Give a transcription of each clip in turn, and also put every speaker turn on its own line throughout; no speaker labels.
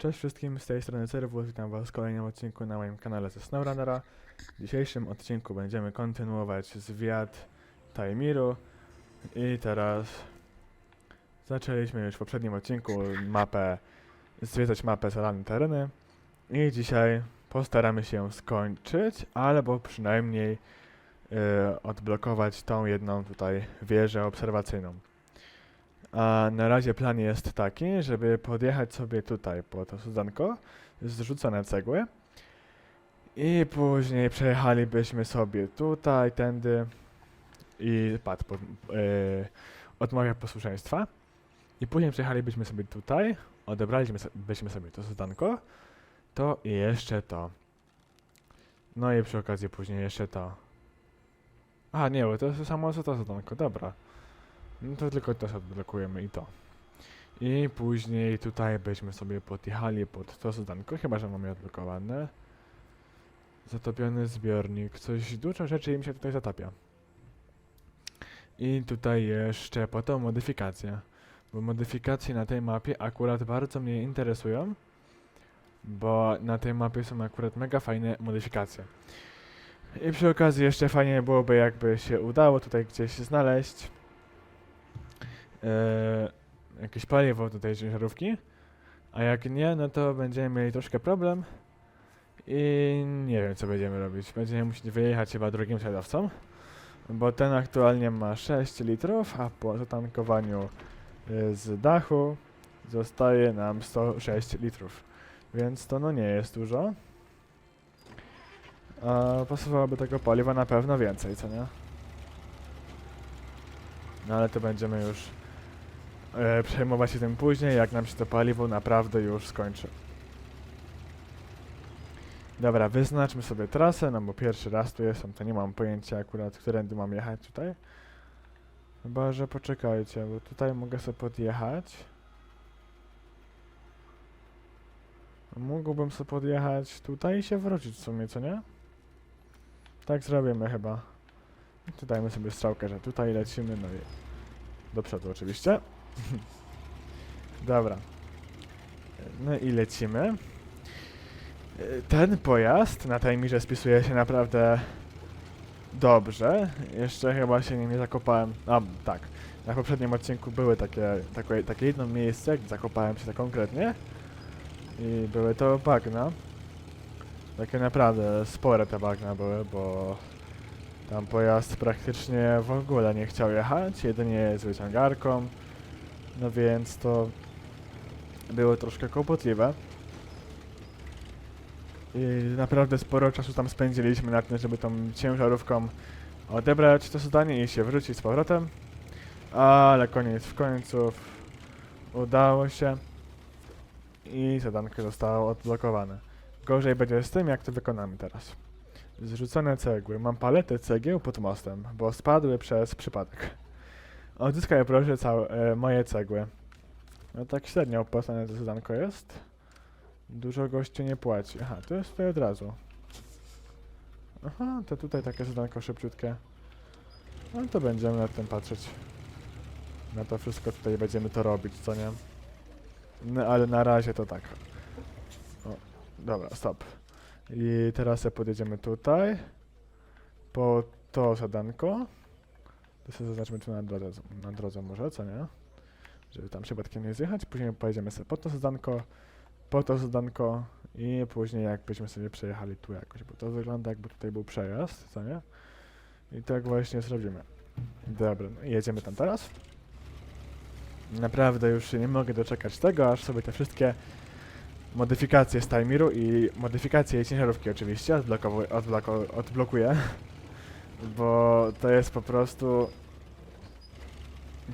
Cześć wszystkim, z tej strony Serwus, witam was w kolejnym odcinku na moim kanale ze SnowRunnera. W dzisiejszym odcinku będziemy kontynuować zwiat Taimiru i teraz zaczęliśmy już w poprzednim odcinku mapę, zwiedzać mapę Zalane Tereny i dzisiaj postaramy się ją skończyć, albo przynajmniej y, odblokować tą jedną tutaj wieżę obserwacyjną. A na razie plan jest taki, żeby podjechać sobie tutaj po to sudanko, zrzucone cegły i później przejechalibyśmy sobie tutaj, tędy i patrz, po, yy, odmawia posłuszeństwa i później przejechalibyśmy sobie tutaj, odebralibyśmy sobie to sudanko, to i jeszcze to. No i przy okazji później jeszcze to. A nie, bo to jest samo co to sudanko, dobra. No to tylko sobie odblokujemy i to. I później tutaj byśmy sobie podjechali pod to zadanko, chyba że mamy odblokowane. Zatopiony zbiornik, coś dużo rzeczy im się tutaj zatapia. I tutaj jeszcze po to modyfikacje. Bo modyfikacje na tej mapie akurat bardzo mnie interesują. Bo na tej mapie są akurat mega fajne modyfikacje. I przy okazji jeszcze fajnie byłoby jakby się udało tutaj gdzieś znaleźć e, jakieś paliwo do tej ciężarówki, a jak nie, no to będziemy mieli troszkę problem i nie wiem co będziemy robić. Będziemy musieli wyjechać chyba drugim siadowcą, bo ten aktualnie ma 6 litrów, a po zatankowaniu y, z dachu zostaje nam 106 litrów, więc to no nie jest dużo. A pasowałoby tego paliwa na pewno więcej, co nie? No ale to będziemy już e, przejmować się tym później, jak nam się to paliwo naprawdę już skończy. Dobra, wyznaczmy sobie trasę, no bo pierwszy raz tu jestem, to nie mam pojęcia akurat, którędy mam jechać tutaj. Chyba, że poczekajcie, bo tutaj mogę sobie podjechać. Mógłbym sobie podjechać tutaj i się wrócić w sumie, co nie? Tak zrobimy chyba. Tu dajmy sobie strzałkę, że tutaj lecimy, no i do przodu oczywiście. Dobra. No i lecimy. Ten pojazd na tajmirze spisuje się naprawdę dobrze. Jeszcze chyba się nim nie zakopałem. A, tak. Na poprzednim odcinku były takie, takie, takie jedno miejsce, gdzie zakopałem się tak konkretnie. I były to bagna. Takie naprawdę spore te bagna były, bo tam pojazd praktycznie w ogóle nie chciał jechać, jedynie z wyciągarką. No więc to było troszkę kłopotliwe. I naprawdę sporo czasu tam spędziliśmy na tym, żeby tą ciężarówką odebrać to zadanie i się wrócić z powrotem. Ale koniec w końcu udało się i zadanko zostało odblokowane. Gorzej będzie z tym, jak to wykonamy teraz. Zrzucone cegły. Mam paletę cegieł pod mostem, bo spadły przez przypadek. Odzyskaj proszę całe, e, moje cegły. No tak średnio opłacane to zadanko jest. Dużo gościu nie płaci. Aha, to jest tutaj od razu. Aha, to tutaj takie zadanko szybciutkie. No to będziemy nad tym patrzeć. Na to wszystko tutaj będziemy to robić, co nie? No ale na razie to tak. O, dobra, stop. I teraz podjedziemy tutaj. Po to zadanko. To sobie zaznaczmy tu na drodze, na drodze może, co nie? Żeby tam przypadkiem nie zjechać. Później pojedziemy sobie po to zadanko, po to zadanko i później jakbyśmy sobie przejechali tu jakoś, bo to wygląda jakby tutaj był przejazd, co nie? I tak właśnie zrobimy. Dobra, no jedziemy tam teraz. Naprawdę już nie mogę doczekać tego, aż sobie te wszystkie modyfikacje z Tajmiru i modyfikacje ciężarówki oczywiście odblokuję, bo to jest po prostu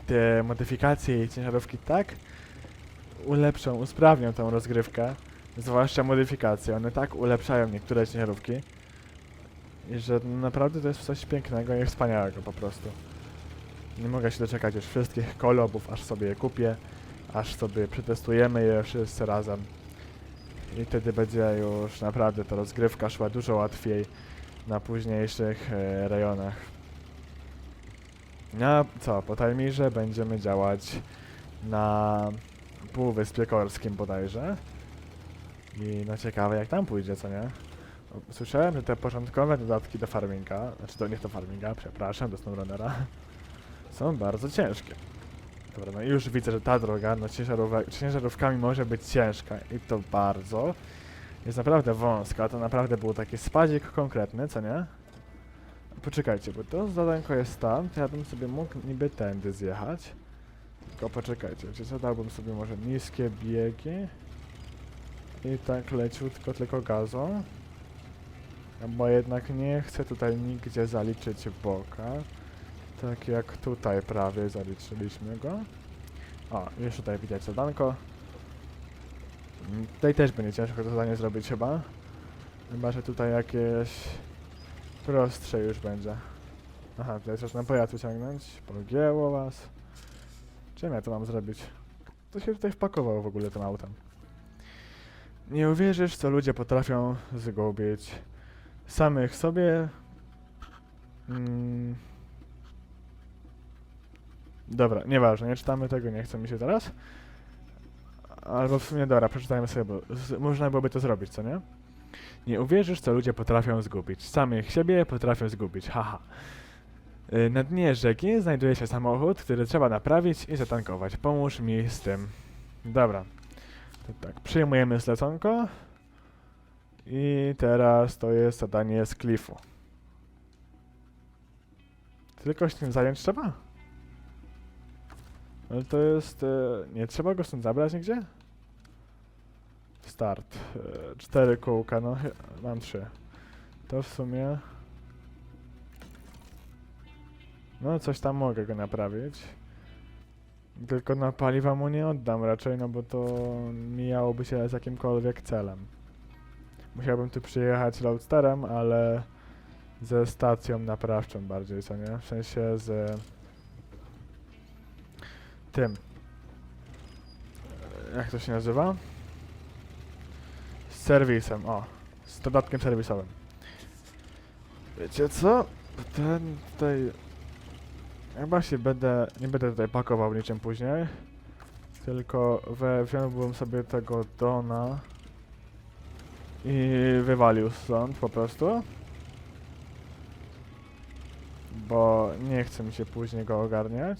te modyfikacje i ciężarówki tak ulepszą, usprawnią tą rozgrywkę, zwłaszcza modyfikacje, one tak ulepszają niektóre ciężarówki, że naprawdę to jest coś pięknego i wspaniałego po prostu. Nie mogę się doczekać już wszystkich kolobów, aż sobie je kupię, aż sobie przetestujemy je wszyscy razem. I wtedy będzie już naprawdę ta rozgrywka szła dużo łatwiej na późniejszych e, rejonach. A co, po Tajmirze będziemy działać na Półwyspie Korskim bodajże. I no ciekawe jak tam pójdzie, co nie? Słyszałem, że te początkowe dodatki do farminga, znaczy to nie do farminga, przepraszam, do SnowRunnera, są bardzo ciężkie. Dobra, no i już widzę, że ta droga no ciężarówkami może być ciężka i to bardzo. Jest naprawdę wąska, to naprawdę był taki spadzik konkretny, co nie? Poczekajcie, bo to zadanko jest tam, to ja bym sobie mógł niby tędy zjechać. Tylko poczekajcie, wiecie co, dałbym sobie może niskie biegi i tak leciutko tylko gazą. Bo jednak nie chcę tutaj nigdzie zaliczyć boka. Tak jak tutaj prawie zaliczyliśmy go. O, już tutaj widać zadanko. Tutaj też będzie ciężko to zadanie zrobić chyba. Chyba, że tutaj jakieś prostsze już będzie. Aha, tutaj trzeba pojazd wyciągnąć. Pogięło was. Czym ja to mam zrobić? To się tutaj wpakowało w ogóle tym autem. Nie uwierzysz, co ludzie potrafią zgubić samych sobie. Mm. Dobra, nieważne, nie czytamy tego, nie chce mi się teraz. Albo w sumie, dobra, przeczytajmy sobie, bo można byłoby to zrobić, co nie? Nie uwierzysz, co ludzie potrafią zgubić. Samych siebie potrafią zgubić, haha. Y, Na dnie rzeki znajduje się samochód, który trzeba naprawić i zatankować. Pomóż mi z tym. Dobra. To tak, przyjmujemy zleconko. I teraz to jest zadanie z klifu. Tylko się tym zająć trzeba? Ale to jest... E, nie trzeba go stąd zabrać nigdzie? Start. E, cztery kółka, no mam trzy. To w sumie... No coś tam mogę go naprawić. Tylko na paliwa mu nie oddam raczej, no bo to mijałoby się z jakimkolwiek celem. Musiałbym tu przyjechać roadsterem, ale ze stacją naprawczą bardziej, co nie? W sensie z tym. E, Jak to się nazywa? Serwisem, o. Z dodatkiem serwisowym. Wiecie co? Ten tutaj... Chyba się będę... Nie będę tutaj pakował niczym później. Tylko we, wziąłbym sobie tego Dona i wywalił stąd po prostu. Bo nie chce mi się później go ogarniać.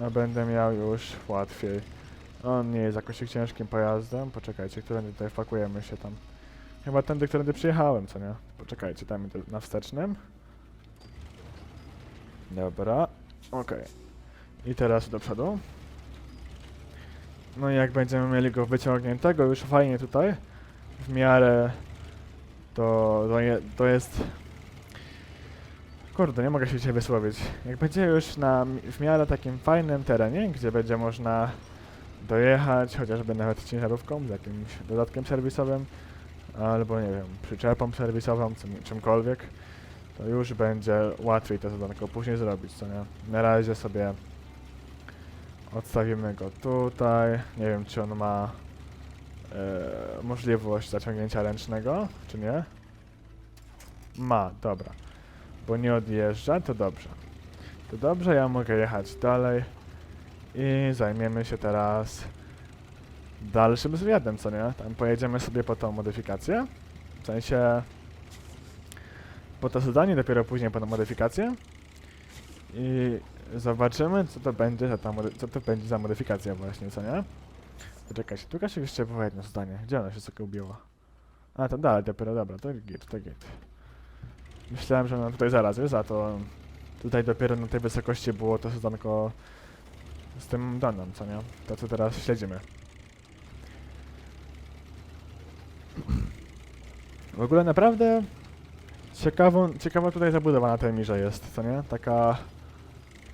A będę miał już łatwiej. On nie jest jakoś ciężkim pojazdem. Poczekajcie, którędy tutaj wpakujemy się tam. Chyba tędy, którędy przyjechałem, co nie? Poczekajcie, tam na wstecznym. Dobra, okej. I teraz do przodu. No i jak będziemy mieli go wyciągniętego już fajnie tutaj, w miarę to, to, je, to jest... Kurde, nie mogę się dzisiaj wysłowić. Jak będzie już na, w miarę takim fajnym terenie, gdzie będzie można dojechać, chociażby nawet ciężarówką z jakimś dodatkiem serwisowym, albo nie wiem, przyczepą serwisową, czym, czymkolwiek, to już będzie łatwiej to zadanko później zrobić, co nie? Na razie sobie odstawimy go tutaj. Nie wiem, czy on ma e, możliwość zaciągnięcia ręcznego, czy nie? Ma, dobra. Bo nie odjeżdża, to dobrze. To dobrze, ja mogę jechać dalej i zajmiemy się teraz dalszym zwiadem, co nie? Tam pojedziemy sobie po tą modyfikację. W sensie po to zadanie, dopiero później po tą modyfikację. I zobaczymy, co to będzie za ta co to będzie za modyfikacja właśnie, co nie? Poczekajcie, tu jeszcze było jedno zdanie. Gdzie ona się sobie ubiła? A, to dalej dopiero, dobra, to git, to git. Myślałem, że ona tutaj zaraz jest, a to tutaj dopiero na tej wysokości było to zadanko z tym danem, co nie? To, co teraz śledzimy. W ogóle naprawdę ciekawą, ciekawa tutaj zabudowa na tej mirze jest, co nie? Taka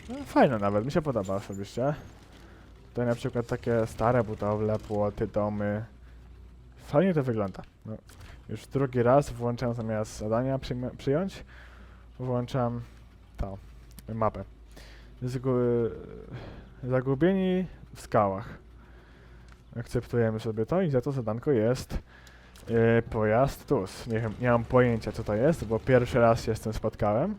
no, fajna nawet, mi się podoba osobiście. Tutaj na przykład takie stare budowle, płoty, domy. Fajnie to wygląda. No, już drugi raz włączam zamiast zadania przyjąć, włączam tą mapę. Zgu zagubieni w skałach. Akceptujemy sobie to i za to zadanko jest yy, pojazd TUS. Nie, nie mam pojęcia co to jest, bo pierwszy raz się z tym spotkałem.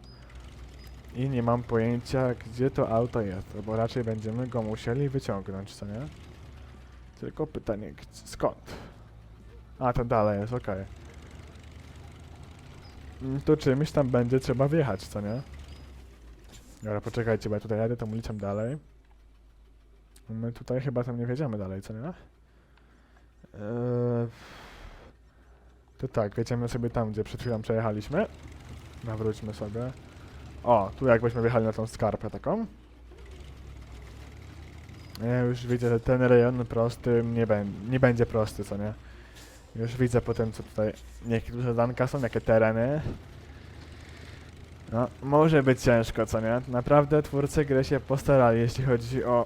I nie mam pojęcia, gdzie to auto jest, bo raczej będziemy go musieli wyciągnąć, co nie? Tylko pytanie, skąd? A, to dalej jest, okej. Mm, To czymś tam będzie trzeba wjechać, co nie? Dobra, poczekajcie, bo ja tutaj jadę tą ulicą dalej. My tutaj chyba tam nie wiedziemy dalej, co nie? Eee, to tak, jedziemy sobie tam, gdzie przed chwilą przejechaliśmy. Nawróćmy sobie. O, tu jakbyśmy wjechali na tą skarpę taką. Ja już widzę, że ten rejon prosty nie, nie będzie prosty, co nie? Już widzę po tym, co tutaj, jakie duże zadanka są, jakie tereny. No, może być ciężko, co nie? Naprawdę twórcy gry się postarali, jeśli chodzi o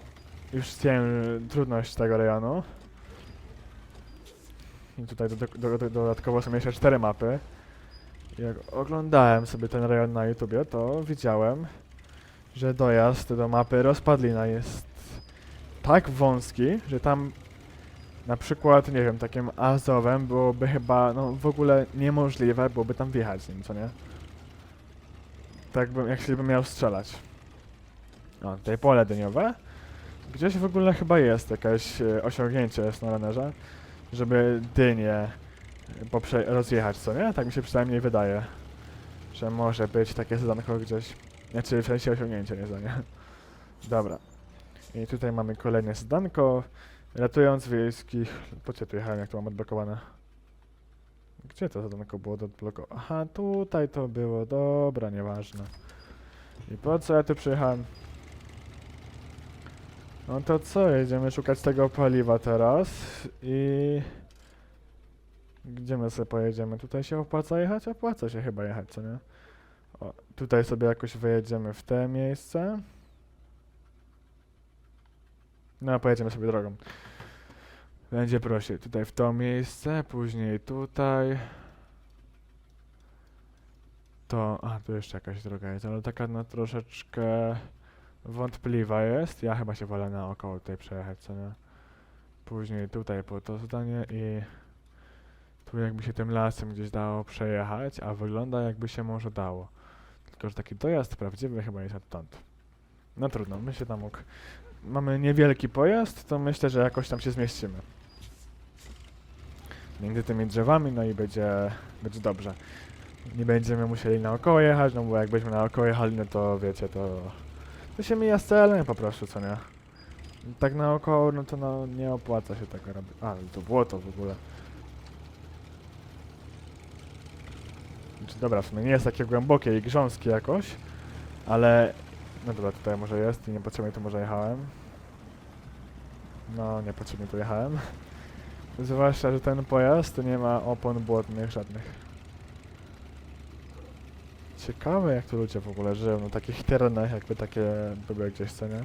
już cię, trudność tego rejonu. I tutaj do, do, do, dodatkowo są jeszcze cztery mapy. Jak oglądałem sobie ten rejon na YouTubie, to widziałem, że dojazd do mapy Rozpadlina jest tak wąski, że tam na przykład, nie wiem, takim Azowem byłoby chyba, no w ogóle niemożliwe byłoby tam wjechać nim, co nie? Tak bym, jak się bym miał strzelać. O, tutaj pole dyniowe. Gdzieś w ogóle chyba jest jakieś e, osiągnięcie jest na runnerze, żeby e, rozjechać, co nie? Tak mi się przynajmniej wydaje, że może być takie zadanko gdzieś. Znaczy w sensie osiągnięcie, nie zdanie. Dobra. I tutaj mamy kolejne zadanko. Ratując wiejskich... Po co tu jechałem, jak to mam odblokowane? Gdzie to zadanko było do odblokowania? Aha, tutaj to było. Dobra, nieważne. I po co ja tu przyjechałem? No to co, jedziemy szukać tego paliwa teraz i... Gdzie my sobie pojedziemy? Tutaj się opłaca jechać? Opłaca się chyba jechać, co nie? O, tutaj sobie jakoś wyjedziemy w te miejsce. No, pojedziemy sobie drogą. Będzie prościej. Tutaj w to miejsce, później tutaj. To, a tu jeszcze jakaś droga jest, ale taka no troszeczkę wątpliwa jest. Ja chyba się wolę naokoło tutaj przejechać, co nie? Później tutaj po to zdanie i tu jakby się tym lasem gdzieś dało przejechać, a wygląda jakby się może dało. Tylko, że taki dojazd prawdziwy chyba jest odtąd. No trudno, my się tam mógł. Mamy niewielki pojazd, to myślę, że jakoś tam się zmieścimy. Między tymi drzewami, no i będzie, będzie dobrze. Nie będziemy musieli naokoło jechać, no bo jakbyśmy naokoło jechali, no to wiecie, to, to się mija z celem po prostu, co nie? Tak naokoło, no to no, nie opłaca się tego robić. A, to było to w ogóle. Znaczy, dobra, w sumie nie jest takie głębokie i grząskie jakoś, ale... No dobra, tutaj może jest i niepotrzebnie tu może jechałem. No, niepotrzebnie tu jechałem. Zwłaszcza, że ten pojazd nie ma opon błotnych żadnych. Ciekawe jak tu ludzie w ogóle żyją na takich terenach, jakby takie były gdzieś, co nie?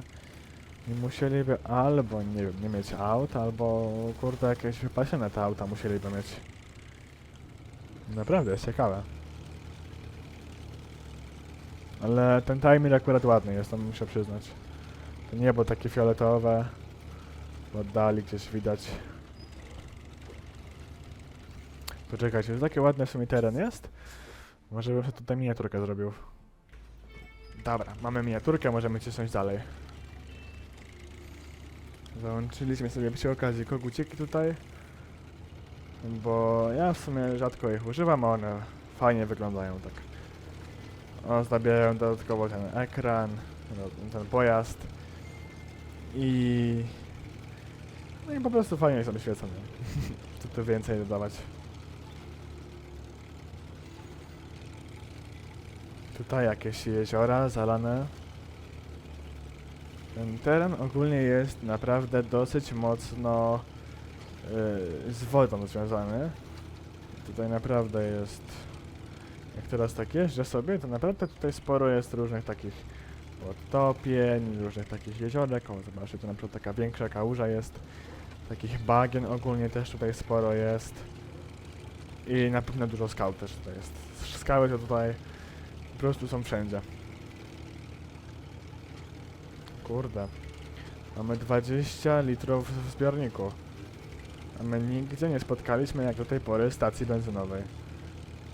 Nie musieliby albo, nie wiem, nie mieć aut, albo kurde jakieś wypasione te auta musieliby mieć. Naprawdę, jest ciekawe. Ale ten timer akurat ładny jest, to muszę przyznać. To niebo takie fioletowe. W oddali gdzieś widać. Poczekajcie, to taki ładny w sumie teren jest. Może bym sobie tutaj miniaturkę zrobił. Dobra, mamy miniaturkę, możemy cisnąć dalej. Załączyliśmy sobie przy okazji koguciki tutaj. Bo ja w sumie rzadko ich używam, a one fajnie wyglądają tak. Ozdabiają dodatkowo ten ekran, ten pojazd. I... No i po prostu fajnie sobie świecą. nie? Co tu więcej dodawać. Tutaj jakieś jeziora zalane. Ten teren ogólnie jest naprawdę dosyć mocno yy, z wodą związany. Tutaj naprawdę jest... Jak teraz tak jeżdżę sobie, to naprawdę tutaj sporo jest różnych takich odtopień, różnych takich jeziorek. O, zobaczcie, tu na przykład taka większa kałuża jest. Takich bagien ogólnie też tutaj sporo jest. I na pewno dużo skał też tutaj jest. Skały to tutaj po prostu są wszędzie. Kurde. Mamy 20 litrów w zbiorniku. A my nigdzie nie spotkaliśmy jak do tej pory stacji benzynowej.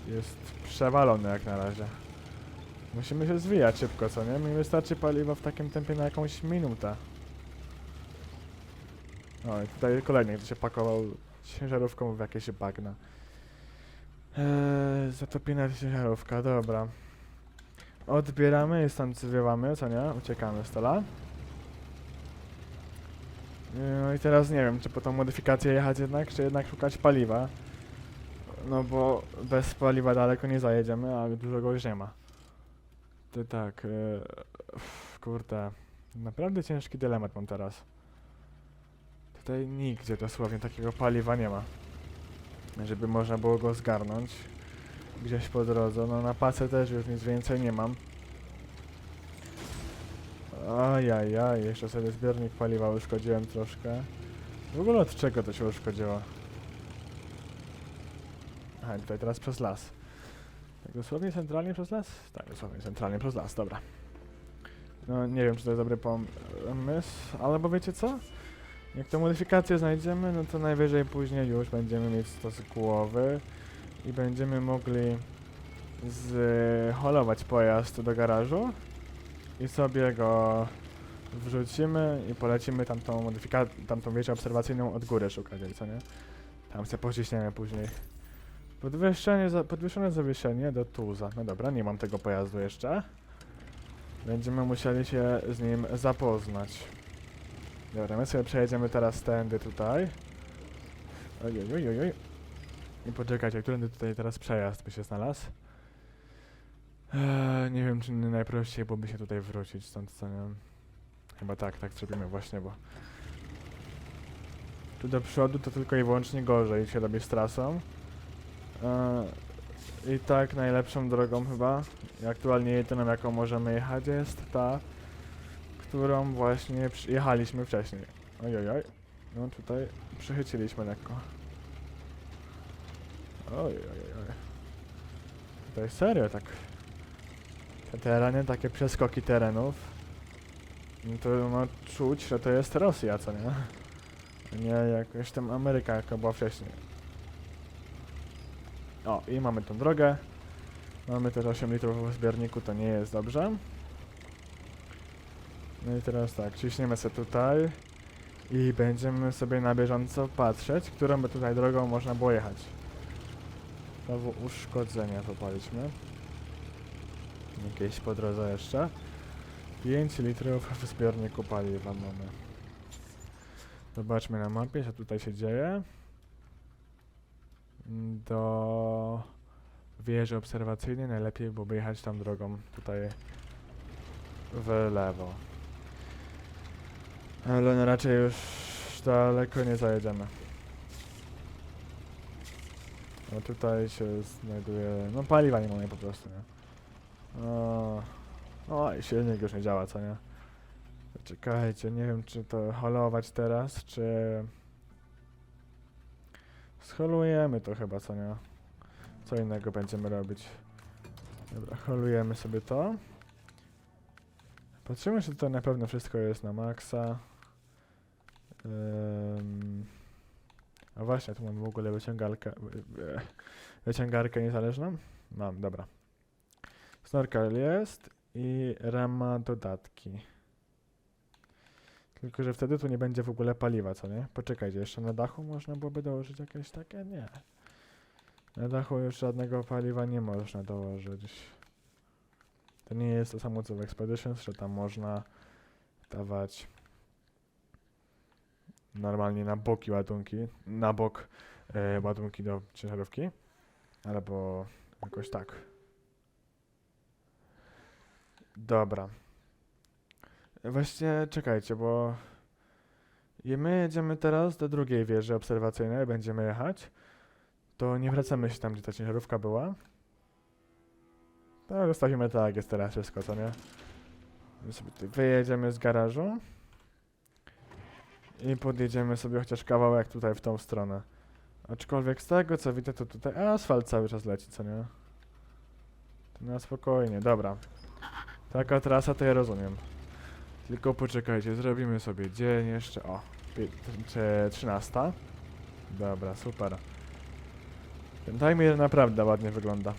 Jest przewalony jak na razie. Musimy się zwijać szybko, co nie? Mi wystarczy paliwa w takim tempie na jakąś minutę. O, i tutaj kolejny, kto się pakował ciężarówką w jakieś bagna. Eee, zatopiona ciężarówka, dobra. Odbieramy stąd zwiewamy, co nie? Uciekamy z tola. No i teraz nie wiem, czy po tą modyfikację jechać jednak, czy jednak szukać paliwa. No bo bez paliwa daleko nie zajedziemy, a dużo go już nie ma. To tak, yy, kurde, naprawdę ciężki dylemat mam teraz. Tutaj nigdzie dosłownie takiego paliwa nie ma. Żeby można było go zgarnąć gdzieś po drodze. No na pace też już nic więcej nie mam. Ajajaj, jeszcze sobie zbiornik paliwa uszkodziłem troszkę. W ogóle od czego to się uszkodziło? Aha, tutaj teraz przez las. Tak dosłownie centralnie przez las? Tak, dosłownie centralnie przez las, dobra. No nie wiem, czy to jest dobry pomysł, ale bo wiecie co? Jak tę modyfikację znajdziemy, no to najwyżej później już będziemy mieć to z głowy i będziemy mogli zholować pojazd do garażu i sobie go wrzucimy i polecimy tamtą modyfikację, tamtą wieżę obserwacyjną od góry szukać, co nie? Tam się pociśniemy później. Podwyższenie, za, podwyższone zawieszenie do tuza. No dobra, nie mam tego pojazdu jeszcze. Będziemy musieli się z nim zapoznać. Dobra, my sobie przejedziemy teraz tędy tutaj. Oj, oj, oj, oj, oj. I poczekajcie, którędy tutaj teraz przejazd by się znalazł? Eee, nie wiem, czy nie najprościej byłoby się tutaj wrócić stąd, co nie wiem. Chyba tak, tak zrobimy właśnie, bo... Tu do przodu to tylko i wyłącznie gorzej się robi z trasą. Eee, I tak najlepszą drogą chyba, i aktualnie jedyną jaką możemy jechać jest ta, którą właśnie jechaliśmy wcześniej. Oj, oj, oj. No tutaj przychyciliśmy lekko. Oj, oj, oj. Tutaj serio tak. Te tereny, takie przeskoki terenów. No to no, czuć, że to jest Rosja, co nie? Nie jakoś tam Ameryka, jaka była wcześniej. O, i mamy tą drogę. Mamy też 8 litrów w zbiorniku, to nie jest dobrze. No i teraz tak, ciśniemy sobie tutaj i będziemy sobie na bieżąco patrzeć, którą by tutaj drogą można było jechać. Znowu uszkodzenia popaliśmy. Jakieś po drodze jeszcze. 5 litrów w zbiorniku paliwa mamy. Zobaczmy na mapie, co tutaj się dzieje. Do wieży obserwacyjnej najlepiej byłoby jechać tam drogą tutaj w lewo. Ale no raczej już daleko nie zajedziemy. No tutaj się znajduje... No paliwa nie mamy po prostu, nie? O, o i silnik już nie działa, co nie? Czekajcie, nie wiem czy to holować teraz, czy... Scholujemy to chyba, co nie? Co innego będziemy robić. Dobra, holujemy sobie to. Patrzymy, czy tutaj na pewno wszystko jest na maksa. Ym, a właśnie, tu mam w ogóle wyciągarkę, wy- wyciągarkę niezależną. Mam, dobra. Snorkel jest i rama dodatki. Tylko, że wtedy tu nie będzie w ogóle paliwa, co nie? Poczekajcie, jeszcze na dachu można byłoby dołożyć jakieś takie? Nie. Na dachu już żadnego paliwa nie można dołożyć. To nie jest to samo co w Expeditions, że tam można dawać normalnie na boki ładunki, na bok e, ładunki do ciężarówki, albo jakoś tak. Dobra. Właśnie czekajcie, bo my jedziemy teraz do drugiej wieży obserwacyjnej, będziemy jechać. To nie wracamy się tam, gdzie ta ciężarówka była. To zostawimy tak, jest teraz wszystko, co nie? My sobie wyjedziemy z garażu. I podjedziemy sobie chociaż kawałek tutaj w tą stronę. Aczkolwiek z tego co widzę, to tutaj asfalt cały czas leci, co nie? To na spokojnie, dobra. Taka trasa to ja rozumiem. Tylko poczekajcie, zrobimy sobie dzień jeszcze, o, pi- czy 13. Dobra, super. Ten timer naprawdę ładnie wygląda.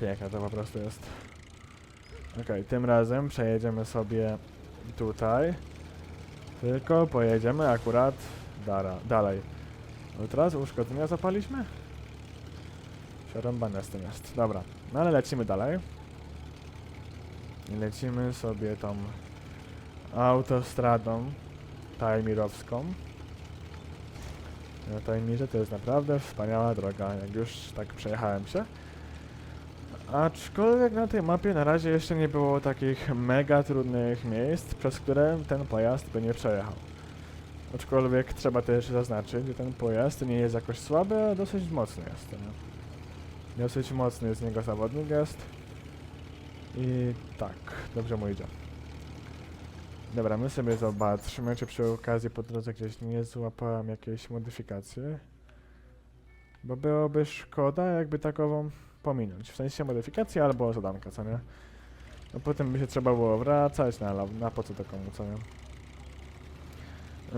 Piękne to po prostu jest. Okej, tym razem przejedziemy sobie tutaj. Tylko pojedziemy akurat dara, dalej. Od razu uszkodzenia zapaliśmy? Przerąbane z tym jest. Dobra, no ale lecimy dalej. I lecimy sobie tą autostradą tajmirowską. Na Tajmirze to jest naprawdę wspaniała droga, jak już tak przejechałem się. Aczkolwiek na tej mapie na razie jeszcze nie było takich mega trudnych miejsc, przez które ten pojazd by nie przejechał. Aczkolwiek trzeba też zaznaczyć, że ten pojazd nie jest jakoś słaby, a dosyć mocny jest. Nie? Dosyć mocny z niego zawodnik jest. I tak, dobrze mu idzie. Dobra, my sobie zobaczmy, czy przy okazji po drodze gdzieś nie złapałem jakiejś modyfikacji. Bo byłoby szkoda, jakby takową pominąć. W sensie modyfikacji albo zadanka, co nie? No potem by się trzeba było wracać, na, na po co to komu, co nie?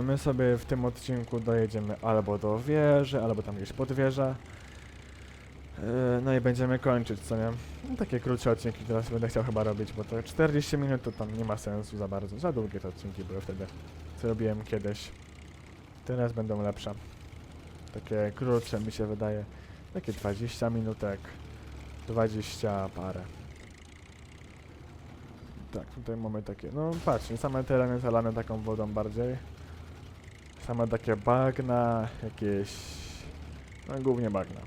My sobie w tym odcinku dojedziemy albo do wieży, albo tam gdzieś pod wieżę. Yy, No i będziemy kończyć, co nie? No, takie krótsze odcinki teraz będę chciał chyba robić, bo to 40 minut to tam nie ma sensu za bardzo. Za długie te odcinki były wtedy, co robiłem kiedyś. Teraz będą lepsze. Takie krótsze mi się wydaje. Takie 20 minutek. 20 parę. Tak, tutaj mamy takie, no patrzcie, same tereny zalane taką wodą bardziej. Same takie bagna, jakieś, no głównie bagna.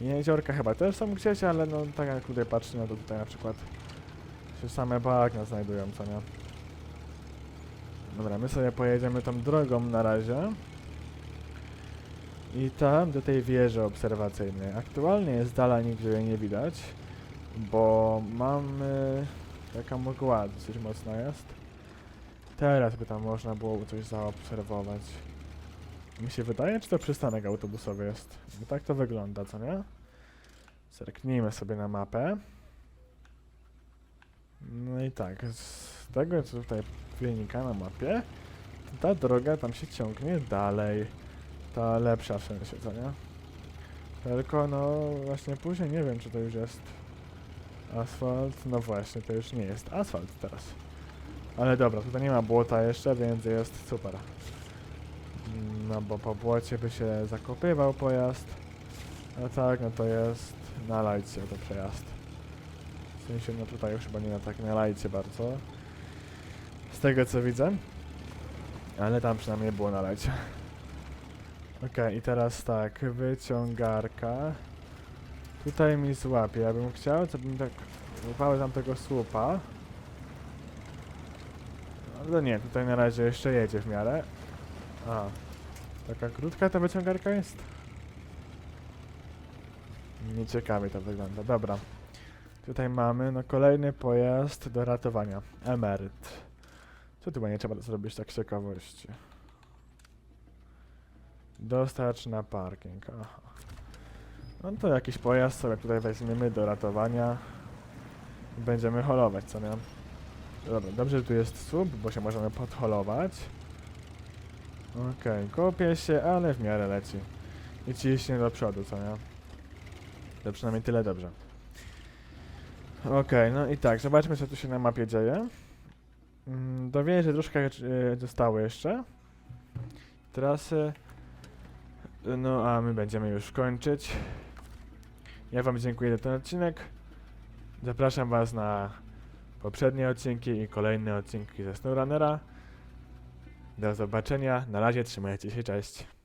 Jeziorka chyba też są gdzieś, ale no tak jak tutaj patrzę, no to tutaj na przykład się same bagna znajdują, co nie? Dobra, my sobie pojedziemy tą drogą na razie. I tam do tej wieży obserwacyjnej. Aktualnie jest dala, nigdzie jej nie widać, bo mamy... Taka mgła dosyć mocna jest. Teraz by tam można było coś zaobserwować. Mi się wydaje, czy to przystanek autobusowy jest? Bo tak to wygląda, co nie? Zerknijmy sobie na mapę. No i tak, z tego co tutaj wynika na mapie, ta droga tam się ciągnie dalej. Ta lepsza w sensie, co nie? Tylko no właśnie później nie wiem, czy to już jest asfalt. No właśnie, to już nie jest asfalt teraz. Ale dobra, tutaj nie ma błota jeszcze, więc jest super. No bo po błocie by się zakopywał pojazd. A tak, no to jest na lajcie to przejazd. W sensie, no tutaj już chyba nie na tak na lajcie bardzo. Z tego co widzę. Ale tam przynajmniej było na lajcie. Okej, i teraz tak, wyciągarka. Tutaj mi złapie, ja bym chciał, to bym tak złapał tam tego słupa. Ale nie, tutaj na razie jeszcze jedzie w miarę. A, taka krótka ta wyciągarka jest? Nieciekawie to wygląda, dobra. Tutaj mamy, no kolejny pojazd do ratowania. Emeryt. Co tu nie trzeba zrobić tak z ciekawości? Dostarcz na parking, aha. No to jakiś pojazd sobie tutaj weźmiemy do ratowania. I Będziemy holować, co nie? Dobra, dobrze, że tu jest słup, bo się możemy podholować. Okej, kopie się, ale w miarę leci. I ciśnie do przodu, co nie? To przynajmniej tyle dobrze. Okej, no i tak, zobaczmy co tu się na mapie dzieje. Mm, Do wieży troszkę e, zostało jeszcze. Teraz... No a my będziemy już kończyć. Ja wam dziękuję za ten odcinek. Zapraszam was na poprzednie odcinki i kolejne odcinki ze SnowRunnera. Do zobaczenia. Na razie trzymajcie się, cześć.